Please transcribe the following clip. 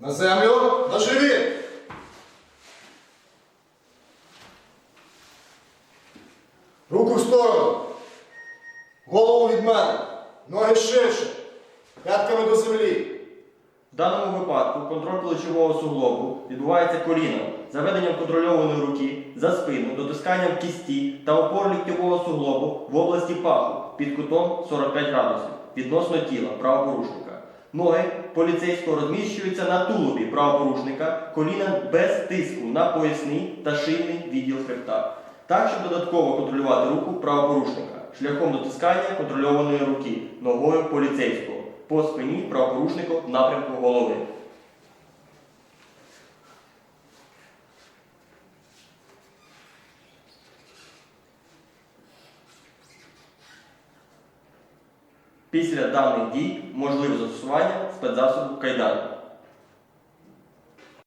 На землю, на живіт. Руку в сторону. Голову від мене. Ноги ширше. П'ятками до землі. В даному випадку контроль плечового суглобу відбувається коліном, заведенням контрольованої руки за спину, дотисканням кісті та опор ліктьового суглобу в області паху під кутом 45 градусів відносно тіла правопорушника. Ноги поліцейського розміщуються на тулубі правопорушника коліна без тиску на поясний та шийний відділ хребта. Так, щоб додатково контролювати руку правопорушника шляхом дотискання контрольованої руки ногою поліцейського по спині правопорушника в напрямку голови. Після даних дій можливе застосування спецзасобу кайдан.